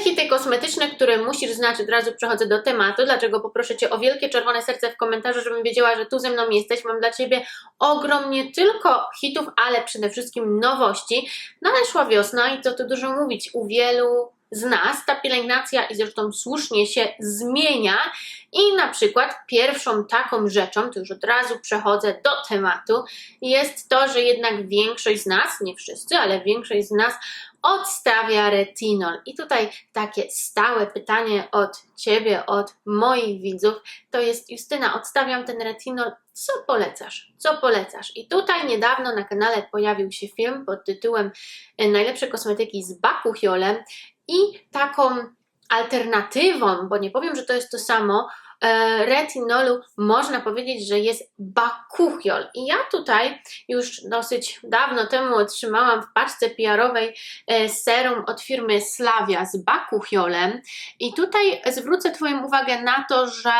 Cztery hity kosmetyczne, które musisz znać, od razu przechodzę do tematu, dlaczego poproszę Cię o wielkie czerwone serce w komentarzu, żebym wiedziała, że tu ze mną jesteś. Mam dla Ciebie ogrom nie tylko hitów, ale przede wszystkim nowości. Nadeszła wiosna i co tu dużo mówić, u wielu z nas ta pielęgnacja i zresztą słusznie się zmienia i na przykład pierwszą taką rzeczą, to już od razu przechodzę do tematu, jest to, że jednak większość z nas, nie wszyscy, ale większość z nas odstawia retinol. I tutaj takie stałe pytanie od Ciebie, od moich widzów, to jest Justyna, odstawiam ten retinol, co polecasz? Co polecasz? I tutaj niedawno na kanale pojawił się film pod tytułem e, Najlepsze kosmetyki z Bakuchiolem i taką alternatywą, bo nie powiem, że to jest to samo, retinolu można powiedzieć, że jest bakuchiol. I ja tutaj już dosyć dawno temu otrzymałam w paczce PR-owej e, serum od firmy Slavia z bakuchiolem i tutaj zwrócę Twoją uwagę na to, że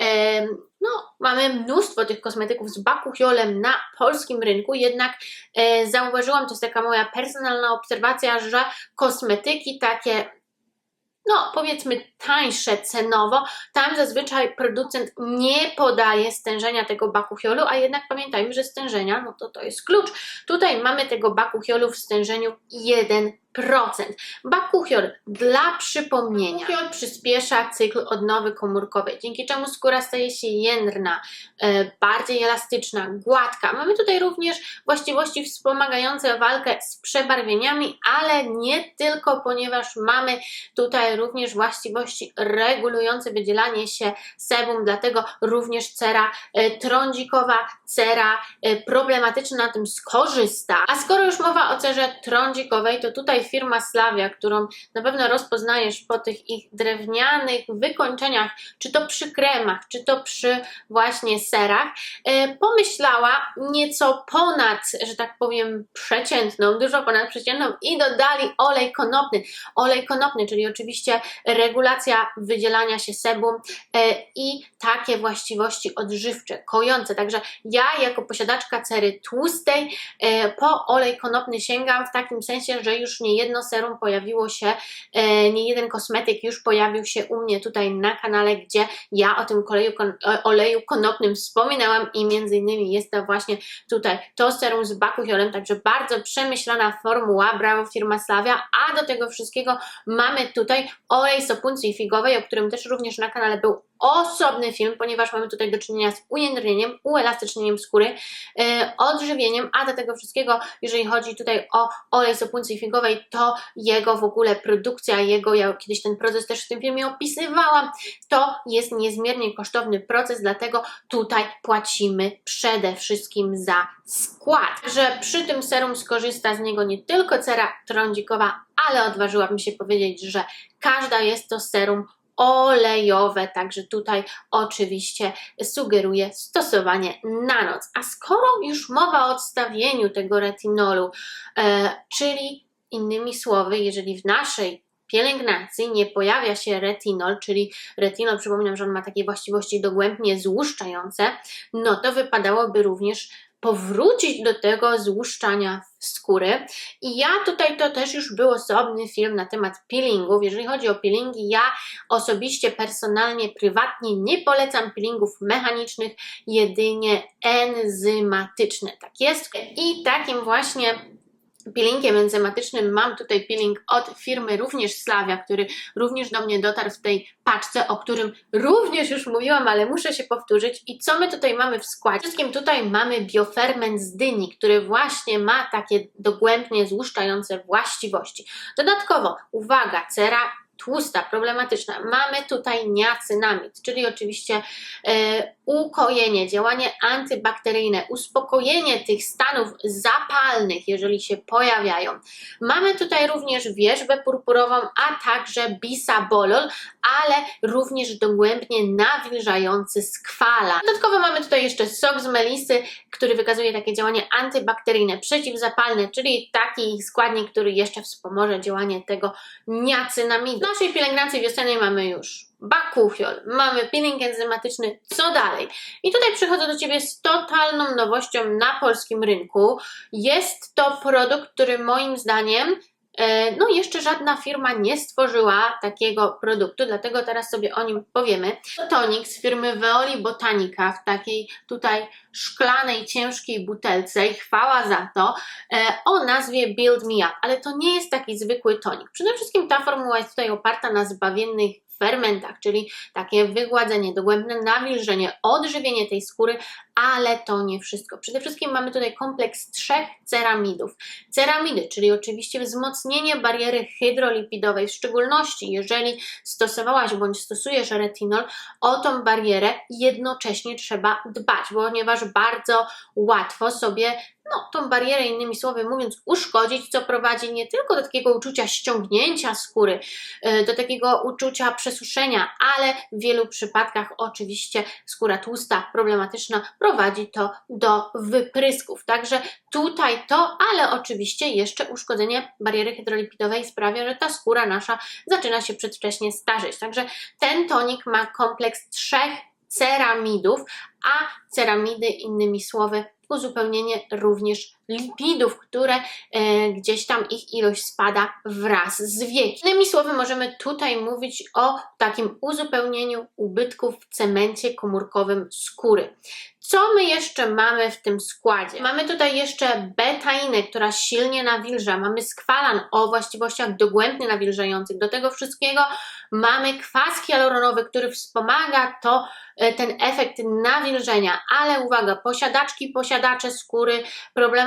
e, no, mamy mnóstwo tych kosmetyków z bakuchiolem na polskim rynku, jednak zauważyłam, to jest taka moja personalna obserwacja, że kosmetyki takie no powiedzmy tańsze cenowo, tam zazwyczaj producent nie podaje stężenia tego bakuchiolu, a jednak pamiętajmy, że stężenia, no to to jest klucz. Tutaj mamy tego bakuchiolu w stężeniu 1 Bakuchiol dla przypomnienia. Bakuchiol przyspiesza cykl odnowy komórkowej, dzięki czemu skóra staje się jędrna, e, bardziej elastyczna, gładka. Mamy tutaj również właściwości wspomagające walkę z przebarwieniami, ale nie tylko, ponieważ mamy tutaj również właściwości regulujące wydzielanie się sebum, dlatego również cera e, trądzikowa, cera e, problematyczna na tym skorzysta. A skoro już mowa o cerze trądzikowej, to tutaj firma Slavia, którą na pewno rozpoznajesz po tych ich drewnianych wykończeniach, czy to przy kremach, czy to przy właśnie serach, e, pomyślała nieco ponad, że tak powiem, przeciętną, dużo ponad przeciętną i dodali olej konopny. Olej konopny, czyli oczywiście regulacja wydzielania się sebum e, i takie właściwości odżywcze, kojące. Także ja jako posiadaczka cery tłustej e, po olej konopny sięgam w takim sensie, że już nie jedno serum pojawiło się, e, nie jeden kosmetyk już pojawił się u mnie tutaj na kanale, gdzie ja o tym koleju, oleju konopnym wspominałam i między innymi jest to właśnie tutaj to serum z bakuchiolem, także bardzo przemyślana formuła, brawo firma Slavia, a do tego wszystkiego mamy tutaj olej sopuncji figowej, o którym też również na kanale był osobny film, ponieważ mamy tutaj do czynienia z ujędrnieniem, uelastycznieniem skóry, yy, odżywieniem, a do tego wszystkiego, jeżeli chodzi tutaj o olej sopuncji figowej, to jego w ogóle produkcja, jego, ja kiedyś ten proces też w tym filmie opisywałam, to jest niezmiernie kosztowny proces, dlatego tutaj płacimy przede wszystkim za skład. Że przy tym serum skorzysta z niego nie tylko cera trądzikowa, ale odważyłabym się powiedzieć, że każda jest to serum olejowe, także tutaj oczywiście sugeruję stosowanie na noc. A skoro już mowa o odstawieniu tego retinolu, e, czyli innymi słowy, jeżeli w naszej pielęgnacji nie pojawia się retinol, czyli retinol, przypominam, że on ma takie właściwości dogłębnie złuszczające, no to wypadałoby również powrócić do tego złuszczania skóry. I ja tutaj to też już był osobny film na temat peelingów. Jeżeli chodzi o peelingi, ja osobiście, personalnie, prywatnie nie polecam peelingów mechanicznych, jedynie enzymatyczne. Tak jest. I takim właśnie peelingiem enzymatycznym mam tutaj peeling od firmy również Slavia, który również do mnie dotarł w tej paczce, o którym również już mówiłam, ale muszę się powtórzyć. I co my tutaj mamy w składzie? Wszystkim tutaj mamy bioferment z dyni, który właśnie ma takie dogłębnie złuszczające właściwości. Dodatkowo, uwaga, cera tłusta, problematyczna. Mamy tutaj niacynamid, czyli oczywiście e, ukojenie, działanie antybakteryjne, uspokojenie tych stanów zapalnych, jeżeli się pojawiają. Mamy tutaj również wierzbę purpurową, a także bisabolol, ale również dogłębnie nawilżający skwala. Dodatkowo mamy tutaj jeszcze sok z melisy, który wykazuje takie działanie antybakteryjne, przeciwzapalne, czyli taki składnik, który jeszcze wspomoże działanie tego niacynamidu. Naszej pielęgnacji wiosennej mamy już bakuchiol, mamy peeling enzymatyczny, co dalej? I tutaj przychodzę do Ciebie z totalną nowością na polskim rynku. Jest to produkt, który moim zdaniem No, jeszcze żadna firma nie stworzyła takiego produktu, dlatego teraz sobie o nim powiemy. To tonik z firmy Veoli Botanica w takiej tutaj szklanej, ciężkiej butelce i chwała za to, e, o nazwie Build Me Up, ale to nie jest taki zwykły tonik. Przede wszystkim ta formuła jest tutaj oparta na zbawiennych fermentach, czyli takie wygładzenie, dogłębne nawilżenie, odżywienie tej skóry, ale to nie wszystko. Przede wszystkim mamy tutaj kompleks trzech ceramidów. Ceramidy, czyli oczywiście wzmocnienie bariery hydrolipidowej, w szczególności jeżeli stosowałaś bądź stosujesz retinol, o tą barierę jednocześnie trzeba dbać, ponieważ bardzo łatwo sobie no, tą barierę, innymi słowy mówiąc, uszkodzić, co prowadzi nie tylko do takiego uczucia ściągnięcia skóry, y, do takiego uczucia przesuszenia, ale w wielu przypadkach oczywiście skóra tłusta, problematyczna, prowadzi to do wyprysków. Także tutaj to, ale oczywiście jeszcze uszkodzenie bariery hydrolipidowej sprawia, że ta skóra nasza zaczyna się przedwcześnie starzeć. Także ten tonik ma kompleks trzech ceramidów, a ceramidy, innymi słowy, uzupełnienie również lipidów, które e, gdzieś tam ich ilość spada wraz z wiekiem. Innymi słowy, możemy tutaj mówić o takim uzupełnieniu ubytków w cemencie komórkowym skóry. Co my jeszcze mamy w tym składzie? Mamy tutaj jeszcze betainę, która silnie nawilża, mamy skwalan o właściwościach dogłębnie nawilżających. Do tego wszystkiego mamy kwas hialuronowy, który wspomaga to, e, ten efekt nawilżenia, ale uwaga, posiadaczki, posiadacze skóry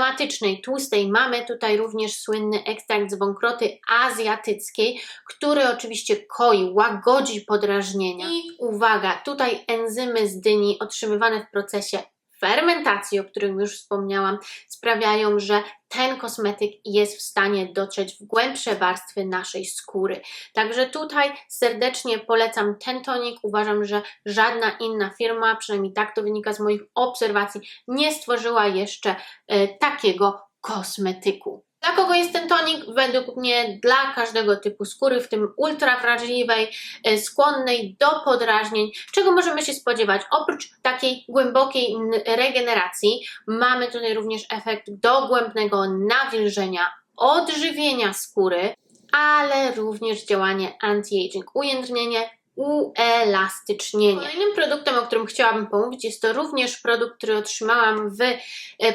problematycznej, tłustej, mamy tutaj również słynny ekstrakt z wąkroty azjatyckiej, który oczywiście koi, łagodzi podrażnienia. I uwaga, tutaj enzymy z dyni otrzymywane w procesie fermentacji, o którym już wspomniałam, sprawiają, że ten kosmetyk jest w stanie dotrzeć w głębsze warstwy naszej skóry. Także tutaj serdecznie polecam ten tonik. Uważam, że żadna inna firma, przynajmniej tak to wynika z moich obserwacji, nie stworzyła jeszcze e, takiego kosmetyku. Dla kogo jest ten tonik? Według mnie dla każdego typu skóry, w tym ultra wrażliwej, e, skłonnej do podrażnień. Czego możemy się spodziewać? Oprócz takiej głębokiej regeneracji, mamy tutaj również efekt dogłębnego nawilżenia, odżywienia skóry, ale również działanie anti-aging, ujędrnienie, uelastycznienie. Kolejnym produktem, o którym chciałabym pomówić, jest to również produkt, który otrzymałam w e,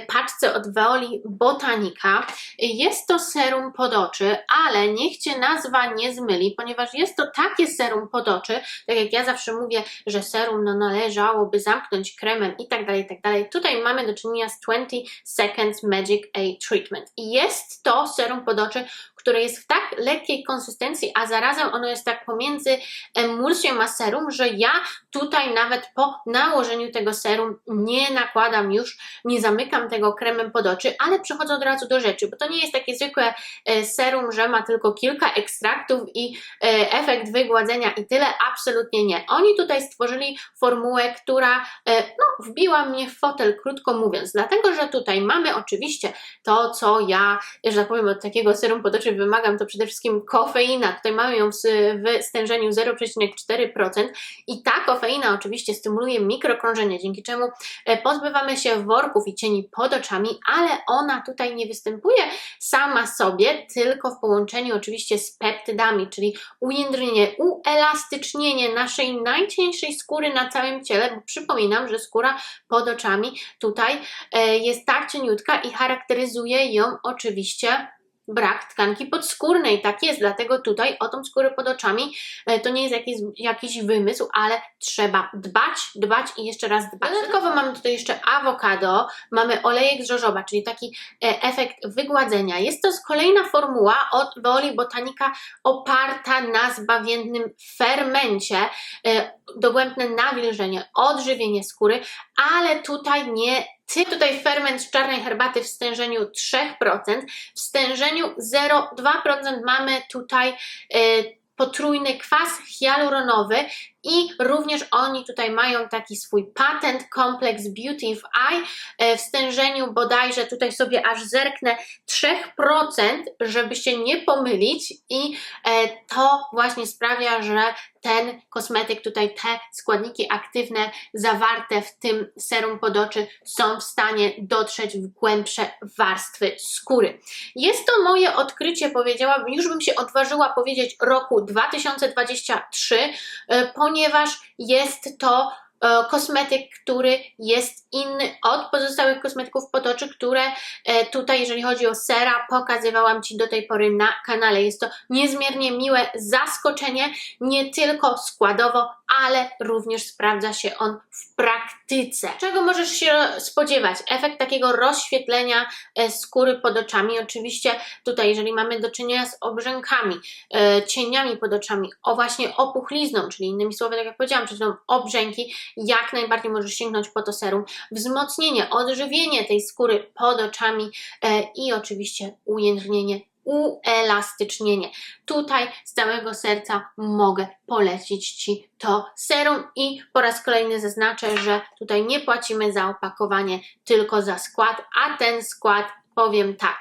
paczce od Veoli Botanica. Jest to serum pod oczy, ale niech Cię nazwa nie zmyli, ponieważ jest to takie serum pod oczy, tak jak ja zawsze mówię, że serum no, należałoby zamknąć kremem i tak dalej, i tak dalej. Tutaj mamy do czynienia z 20 Seconds Magic A Treatment. Jest to serum pod oczy, które jest w tak lekkiej konsystencji, a zarazem ono jest tak pomiędzy emulsją a serum, że ja tutaj nawet po nałożeniu tego serum nie nakładam już, nie zamykam tego kremem pod oczy, ale przechodzę od razu do rzeczy, bo to nie jest takie zwykłe e, serum, że ma tylko kilka ekstraktów i e, efekt wygładzenia i tyle, absolutnie nie. Oni tutaj stworzyli formułę, która e, no, wbiła mnie w fotel, krótko mówiąc, dlatego, że tutaj mamy oczywiście to, co ja, że tak powiem, od takiego serum pod oczy wymagam, to przede wszystkim kofeina. Tutaj mamy ją w, stężeniu 0,4% i ta kofeina oczywiście stymuluje mikrokrążenie, dzięki czemu e, pozbywamy się worków i cieni pod oczami, ale ona tutaj nie występuje sama sobie, tylko w połączeniu oczywiście z peptydami, czyli ujędrnienie, uelastycznienie naszej najcieńszej skóry na całym ciele, bo przypominam, że skóra pod oczami tutaj e, jest tak cieniutka i charakteryzuje ją oczywiście brak tkanki podskórnej. Tak jest, dlatego tutaj o tą skórę pod oczami e, to nie jest jakiś, jakiś wymysł, ale trzeba dbać, dbać i jeszcze raz dbać. Dodatkowo mamy tutaj jeszcze awokado, mamy olejek z żożoba, czyli taki e, efekt wygładzenia. Jest to kolejna formuła od Veoli Botanica oparta na zbawiennym fermencie, e, dogłębne nawilżenie, odżywienie skóry, ale tutaj nie ty tutaj ferment z czarnej herbaty w stężeniu 3%, w stężeniu 0,2% mamy tutaj y, potrójny kwas hialuronowy i również oni tutaj mają taki swój patent Complex Beauty w Eye e, w stężeniu bodajże tutaj sobie aż zerknę 3%, żeby się nie pomylić i e, to właśnie sprawia, że ten kosmetyk, tutaj te składniki aktywne zawarte w tym serum pod oczy są w stanie dotrzeć w głębsze warstwy skóry. Jest to moje odkrycie, powiedziałabym, już bym się odważyła powiedzieć roku 2023, e, ponieważ jest to kosmetyk, który jest inny od pozostałych kosmetyków pod oczy, które e, tutaj, jeżeli chodzi o sera, pokazywałam Ci do tej pory na kanale. Jest to niezmiernie miłe zaskoczenie, nie tylko składowo, ale również sprawdza się on w praktyce. Czego możesz się spodziewać? Efekt takiego rozświetlenia e, skóry pod oczami. Oczywiście tutaj, jeżeli mamy do czynienia z obrzękami, cieniami pod oczami, o właśnie opuchlizną, czyli innymi słowy, tak jak powiedziałam chwilą, obrzęki, jak najbardziej możesz sięgnąć po to serum. Wzmocnienie, odżywienie tej skóry pod oczami e, i oczywiście ujędrnienie uelastycznienie. Tutaj z całego serca mogę polecić Ci to serum i po raz kolejny zaznaczę, że tutaj nie płacimy za opakowanie, tylko za skład, a ten skład, powiem tak,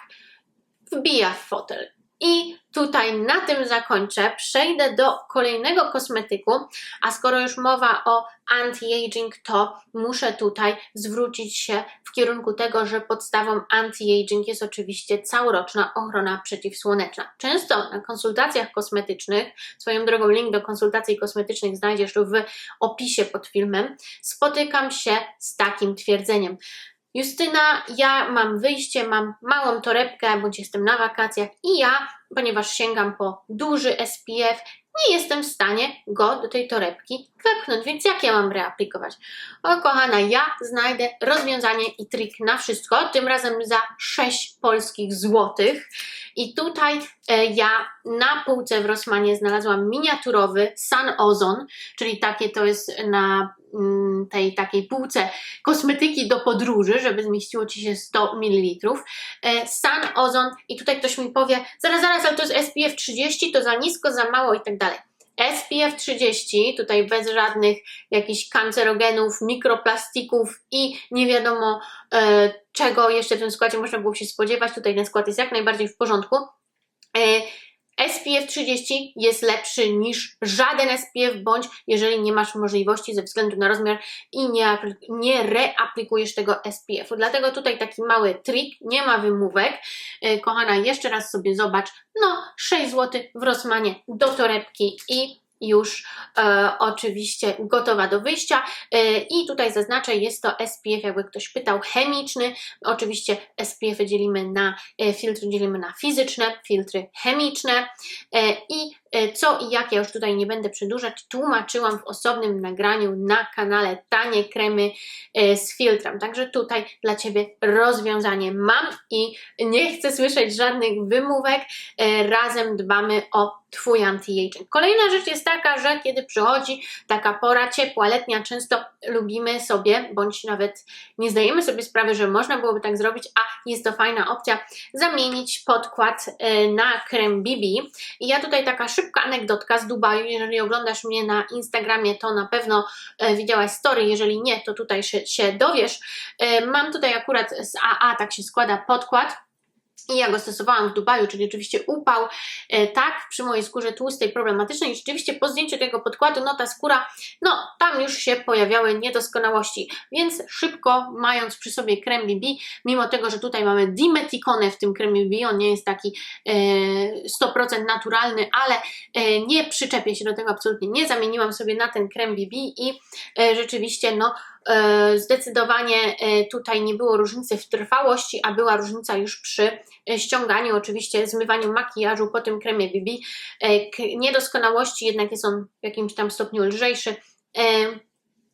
wbija w fotel. I tutaj na tym zakończę. Przejdę do kolejnego kosmetyku, a skoro już mowa o anti-aging, to muszę tutaj zwrócić się w kierunku tego, że podstawą anti-aging jest oczywiście całoroczna ochrona przeciwsłoneczna. Często na konsultacjach kosmetycznych, swoją drogą link do konsultacji kosmetycznych znajdziesz w opisie pod filmem, spotykam się z takim twierdzeniem. Justyna, ja mam wyjście, mam małą torebkę, bądź jestem na wakacjach i ja, ponieważ sięgam po duży SPF, nie jestem w stanie go do tej torebki wepchnąć, więc jak ja mam reaplikować? O kochana, ja znajdę rozwiązanie i trik na wszystko, tym razem za 6 polskich złotych i tutaj e, ja na półce w Rossmanie znalazłam miniaturowy Sun Ozone, czyli takie to jest na mm, tej takiej półce kosmetyki do podróży, żeby zmieściło Ci się 100 ml. E, Sun Ozone i tutaj ktoś mi powie, zaraz, zaraz, ale to jest SPF 30, to za nisko, za mało i tak dalej. SPF 30, tutaj bez żadnych jakichś kancerogenów, mikroplastików i nie wiadomo e, czego jeszcze w tym składzie można było się spodziewać. Tutaj ten skład jest jak najbardziej w porządku. E, SPF 30 jest lepszy niż żaden SPF, bądź jeżeli nie masz możliwości ze względu na rozmiar i nie, nie reaplikujesz tego SPF-u. Dlatego tutaj taki mały trik, nie ma wymówek. E, kochana, jeszcze raz sobie zobacz, no 6 zł w Rossmanie do torebki i już e, oczywiście gotowa do wyjścia e, i tutaj zaznaczę, jest to SPF, jakby ktoś pytał, chemiczny. Oczywiście SPF dzielimy na e, filtry, dzielimy na fizyczne, filtry chemiczne e, i E, co i jak, ja już tutaj nie będę przedłużać, tłumaczyłam w osobnym nagraniu na kanale Tanie Kremy e, z filtrem. Także tutaj dla Ciebie rozwiązanie mam i nie chcę słyszeć żadnych wymówek. E, razem dbamy o Twój anti-aging. Kolejna rzecz jest taka, że kiedy przychodzi taka pora ciepła, letnia, często lubimy sobie, bądź nawet nie zdajemy sobie sprawy, że można byłoby tak zrobić, a jest to fajna opcja, zamienić podkład na krem BB. I ja tutaj taka szybka anegdotka z Dubaju. Jeżeli oglądasz mnie na Instagramie, to na pewno e, widziałaś story. Jeżeli nie, to tutaj się, się dowiesz. E, mam tutaj akurat z AA, tak się składa, podkład i ja go stosowałam w Dubaju, czyli oczywiście upał, e, tak, przy mojej skórze tłustej, problematycznej. I rzeczywiście po zdjęciu tego podkładu, no ta skóra, no tam już się pojawiały niedoskonałości, więc szybko mając przy sobie krem BB, mimo tego, że tutaj mamy dimetikonę w tym kremie BB, on nie jest taki e, 100% naturalny, ale e, nie przyczepię się do tego absolutnie, nie zamieniłam sobie na ten krem BB i e, rzeczywiście, no E, zdecydowanie e, tutaj nie było różnicy w trwałości, a była różnica już przy e, ściąganiu, oczywiście zmywaniu makijażu po tym kremie BB. Niedoskonałości jednak jest on w jakimś tam stopniu lżejszy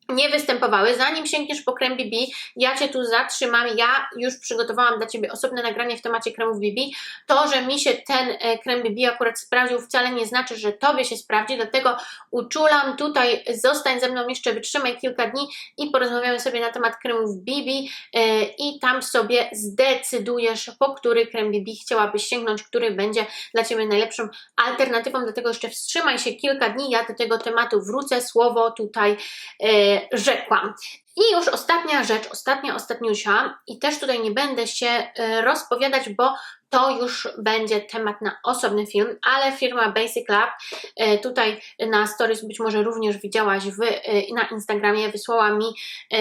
nie występowały. Zanim sięgniesz po krem BB, ja Cię tu zatrzymam. Ja już przygotowałam dla Ciebie osobne nagranie w temacie kremów BB. To, że mi się ten e, krem BB akurat sprawdził, wcale nie znaczy, że Tobie się sprawdzi, dlatego uczulam tutaj, zostań ze mną jeszcze, wytrzymaj kilka dni i porozmawiamy sobie na temat kremów BB e, i tam sobie zdecydujesz, po który krem BB chciałabyś sięgnąć, który będzie dla Ciebie najlepszą alternatywą, dlatego jeszcze wstrzymaj się kilka dni, ja do tego tematu wrócę, słowo tutaj e, rzekłam. I już ostatnia rzecz, ostatnia, ostatniusia i też tutaj nie będę się e, rozpowiadać, bo to już będzie temat na osobny film, ale firma Basic Lab, e, tutaj na stories być może również widziałaś w, e, na Instagramie, wysłała mi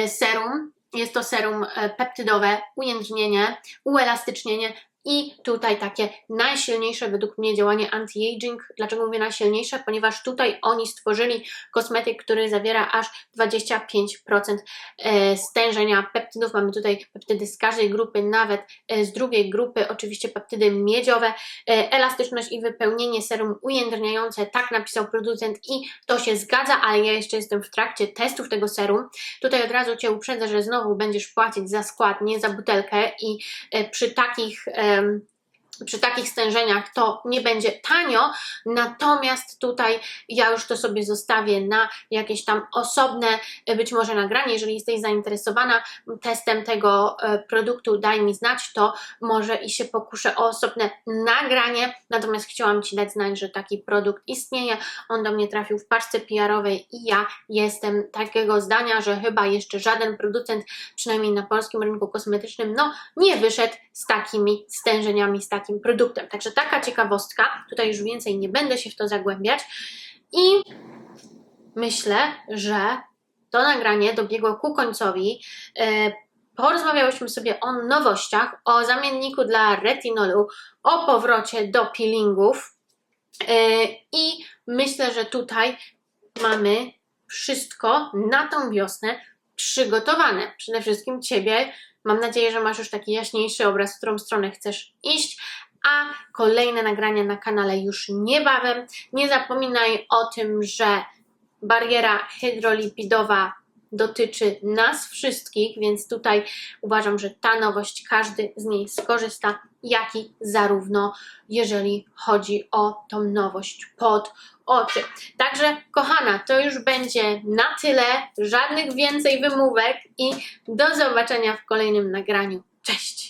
serum, jest to serum peptydowe, ujędrnienie, uelastycznienie i tutaj takie najsilniejsze według mnie działanie anti-aging. Dlaczego mówię najsilniejsze? Ponieważ tutaj oni stworzyli kosmetyk, który zawiera aż 25% e, stężenia peptydów. Mamy tutaj peptydy z każdej grupy, nawet e, z drugiej grupy, oczywiście peptydy miedziowe, e, elastyczność i wypełnienie serum ujędrniające, tak napisał producent i to się zgadza, ale ja jeszcze jestem w trakcie testów tego serum. Tutaj od razu Cię uprzedzę, że znowu będziesz płacić za skład, nie za butelkę i przy takich um, przy takich stężeniach to nie będzie tanio, natomiast tutaj ja już to sobie zostawię na jakieś tam osobne e, być może nagranie, jeżeli jesteś zainteresowana testem tego e, produktu, daj mi znać, to może i się pokuszę o osobne nagranie, natomiast chciałam Ci dać znać, że taki produkt istnieje, on do mnie trafił w paczce PR-owej i ja jestem takiego zdania, że chyba jeszcze żaden producent, przynajmniej na polskim rynku kosmetycznym, no nie wyszedł z takimi stężeniami, z takim produktem. Także taka ciekawostka, tutaj już więcej nie będę się w to zagłębiać i myślę, że to nagranie dobiegło ku końcowi. E, Porozmawiałyśmy sobie o nowościach, o zamienniku dla retinolu, o powrocie do peelingów e, i myślę, że tutaj mamy wszystko na tą wiosnę przygotowane. Przede wszystkim Ciebie. Mam nadzieję, że masz już taki jaśniejszy obraz, w którą stronę chcesz iść, a kolejne nagrania na kanale już niebawem. Nie zapominaj o tym, że bariera hydrolipidowa dotyczy nas wszystkich, więc tutaj uważam, że ta nowość każdy z niej skorzysta, jak i zarówno jeżeli chodzi o tą nowość pod oczy. Także, kochana, to już będzie na tyle, żadnych więcej wymówek i do zobaczenia w kolejnym nagraniu. Cześć!